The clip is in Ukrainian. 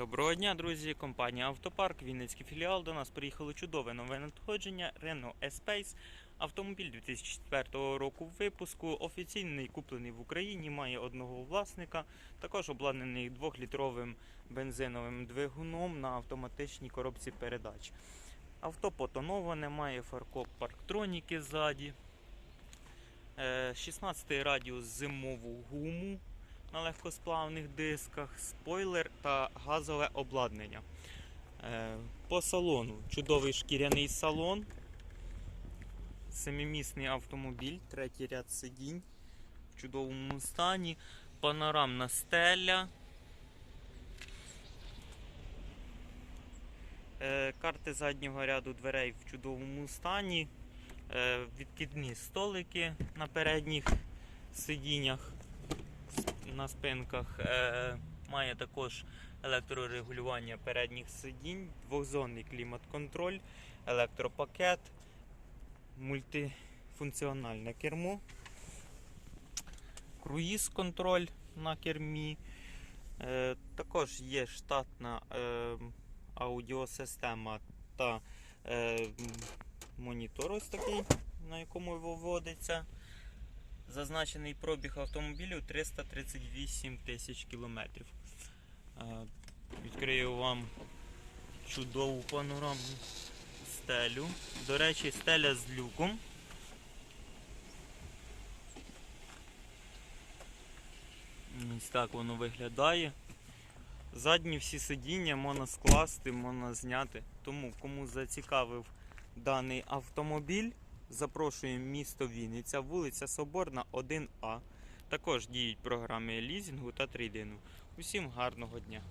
Доброго дня, друзі! Компанія Автопарк, Вінницький філіал. До нас приїхало чудове нове надходження Renault Espace. Автомобіль 2004 року випуску, офіційний куплений в Україні, має одного власника, також обладнаний 2-літровим бензиновим двигуном на автоматичній коробці передач. Авто потоноване, має фаркоп парктроніки ззаді, Е, 16 радіус зимову гуму на легкосплавних дисках, спойлер та газове обладнання. Е, По салону. Чудовий шкіряний салон, семимісний автомобіль, третій ряд сидінь в чудовому стані, панорамна стеля. Е, Карти заднього ряду дверей в чудовому стані, е, відкидні столики на передніх сидіннях на спинках. Е, має також електрорегулювання передніх сидінь, двохзонний клімат-контроль, електропакет, мультифункціональне кермо, круїз-контроль на кермі. Е, також є штатна е, аудіосистема та монітор ось такий, на якому виводиться. Зазначений пробіг автомобілю 338 тисяч кілометрів. Е, Відкрию вам чудову панорамну стелю. До речі, стеля з люком. Ось так воно виглядає. Задні всі сидіння можна скласти, можна зняти. Тому кому зацікавив даний автомобіль, запрошуємо місто Вінниця, вулиця Соборна, 1А. Також діють програми лізінгу та трейдингу. Усім гарного дня!